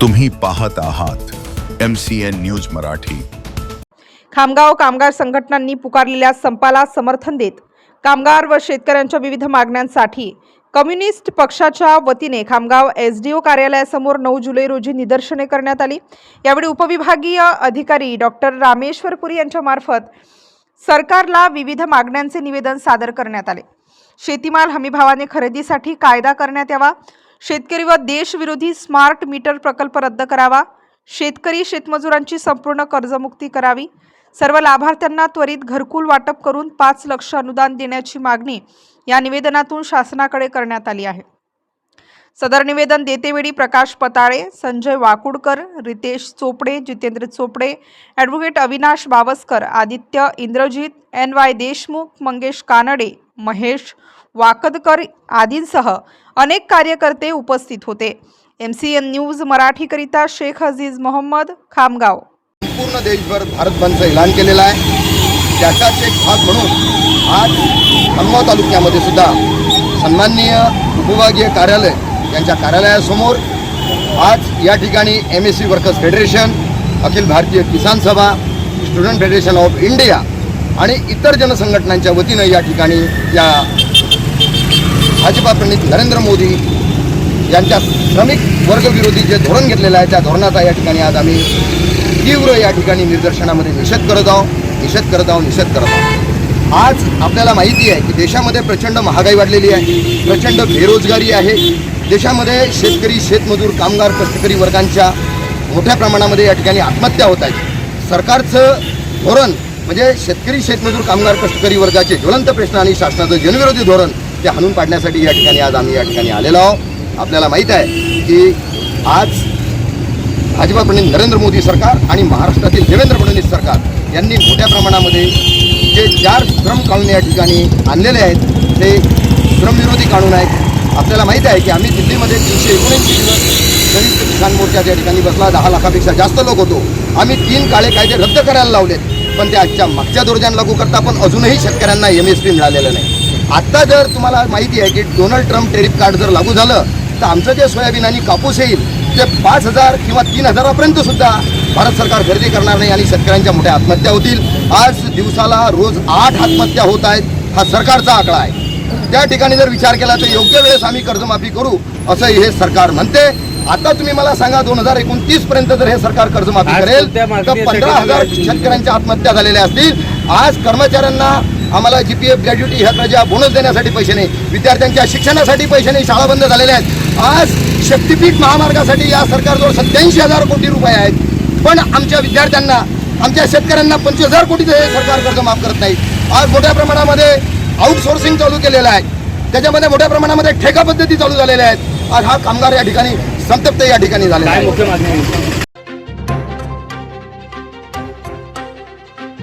तुम्ही पाहत आहात M C N news Marathi. Khamgaon कामगार संघटनांनी पुकारलेल्या संपाला समर्थन देत कामगार व शेतकऱ्यांच्या विविध मागण्यांसाठी कम्युनिस्ट पक्षाच्या वतीने खामगाव एस डी ओ कार्यालयासमोर नऊ जुलै रोजी निदर्शने करण्यात आली. यावेळी उपविभागीय अधिकारी डॉक्टर रामेश्वर पुरी यांच्यामार्फत सरकारला विविध मागण्यांचे निवेदन सादर करण्यात आले. शेतीमाल हमीभावाने खरेदीसाठी कायदा करण्यात यावा. शेतकरी व देशविरोधी स्मार्ट मीटर प्रकल्प रद्द करावा. शेतकरी शेतमजुरांची संपूर्ण कर्जमुक्ती करावी. सर्व लाभार्थ्यांना त्वरित घरकुल वाटप करून पाच लक्ष अनुदान देण्याची मागणी या निवेदनातून शासनाकडे करण्यात आली आहे. सदर निवेदन देतेवेळी Prakash Patale Sanjay Wakudkar Ritesh Chopde Jitendra Chopde advocate Avinash Bawaskar Aditya Indrajit N Y Deshmukh Mangesh Kanade Mahesh Wakadkar आदींसह अनेक कार्यकर्ते उपस्थित होते. एम सी एन न्यूज मराठीकरिता शेख अजीज मोहम्मद खामगाव. संपूर्ण देशभर भारत बंदचं ऐलान केलेलं आहे. त्याचाच एक भाग म्हणून आज खामगाव तालुक्यामध्ये सुद्धा सन्माननीय उपविभागीय कार्यालय यांच्या कार्यालयासमोर आज या ठिकाणी M S C workers federation Akhil Bharatiya Kisan Sabha student federation of India आणि इतर जनसंघटनांच्या वतीनं या ठिकाणी या भाजपा प्रणित नरेंद्र मोदी यांच्या श्रमिक वर्गविरोधी जे धोरण घेतलेलं आहे त्या धोरणाचा या ठिकाणी आज आम्ही तीव्र या ठिकाणी निदर्शनामध्ये निषेध करत आहोत. निषेध करत आहोत निषेध करत आहोत. आज आपल्याला माहिती आहे की देशामध्ये प्रचंड महागाई वाढलेली आहे प्रचंड बेरोजगारी आहे. देशामध्ये शेतकरी शेतमजूर कामगार कष्टकरी वर्गांच्या मोठ्या प्रमाणामध्ये या ठिकाणी आत्महत्या होत आहेत. सरकारचं धोरण म्हणजे शेतकरी शेतमजूर कामगार कष्टकरी वर्गाचे ज्वलंत प्रश्न आणि शासनाचं जनविरोधी धोरण ते हाणून पाडण्यासाठी या ठिकाणी आज आम्ही या ठिकाणी आलेलो आहोत. आपल्याला माहीत आहे की आज भाजपा प्रणित नरेंद्र मोदी सरकार आणि महाराष्ट्रातील देवेंद्र फडणवीस सरकार यांनी मोठ्या प्रमाणामध्ये जे चार श्रम कानून या ठिकाणी आणलेले आहेत ते श्रमविरोधी कानून आहेत. आपल्याला माहीत आहे की आम्ही दिल्लीमध्ये तीनशे एकोणऐंशी दिवस संयुक्त किसान मोर्चाच्या ठिकाणी बसला दहा लाखापेक्षा जास्त लोक होतो. आम्ही तीन काळे कायदे रद्द करायला लावलेत पण ते आजच्या मागच्या दर्जान लागू करता पण अजूनही शेतकऱ्यांना एम एस पी मिळालेलं नाही. आत्ता जर तुम्हाला माहिती आहे की डोनाल्ड ट्रम्प टेरिफ कार्ड जर लागू झालं तर आमचं जे सोयाबीन आणि कापूस येईल ते पाच हजार किंवा तीन हजारापर्यंत सुद्धा भारत सरकार खरेदी करणार नाही आणि शेतकऱ्यांच्या मोठ्या आत्महत्या होतील. आज दिवसाला रोज आठ आत्महत्या होत आहेत हा सरकारचा आकडा आहे. त्या ठिकाणी जर विचार केला तर योग्य वेळेस आम्ही कर्जमाफी करू असं हे सरकार म्हणते. आता तुम्ही मला सांगा दोन हजार एकोणतीस पर्यंत जर हे सरकार कर्जमाफी करेल तर पंधरा हजार शेतकऱ्यांच्या आत्महत्या झालेल्या असतील. आज कर्मचाऱ्यांना आम्हाला जी पी एफ ग्रॅज्युटी ह्या प्रजा बोनस देण्यासाठी पैसे नाही. विद्यार्थ्यांच्या शिक्षणासाठी पैसे नाही. शाळा बंद झालेल्या आहेत. आज शक्तीपीठ महामार्गासाठी या सरकारजवळ सत्याऐंशी हजार कोटी रुपये आहेत. पण आमच्या विद्यार्थ्यांना आमच्या शेतकऱ्यांना पंचवीस हजार कोटीचं हे सरकार कर्ज माफ करत नाही. आज मोठ्या प्रमाणामध्ये आउटसोर्सिंग चालू केलेलं आहे. त्याच्यामध्ये मोठ्या प्रमाणामध्ये ठेका पद्धती चालू झालेल्या आहेत. आज हा कामगार या ठिकाणी संतप्त या ठिकाणी झालेला आहे?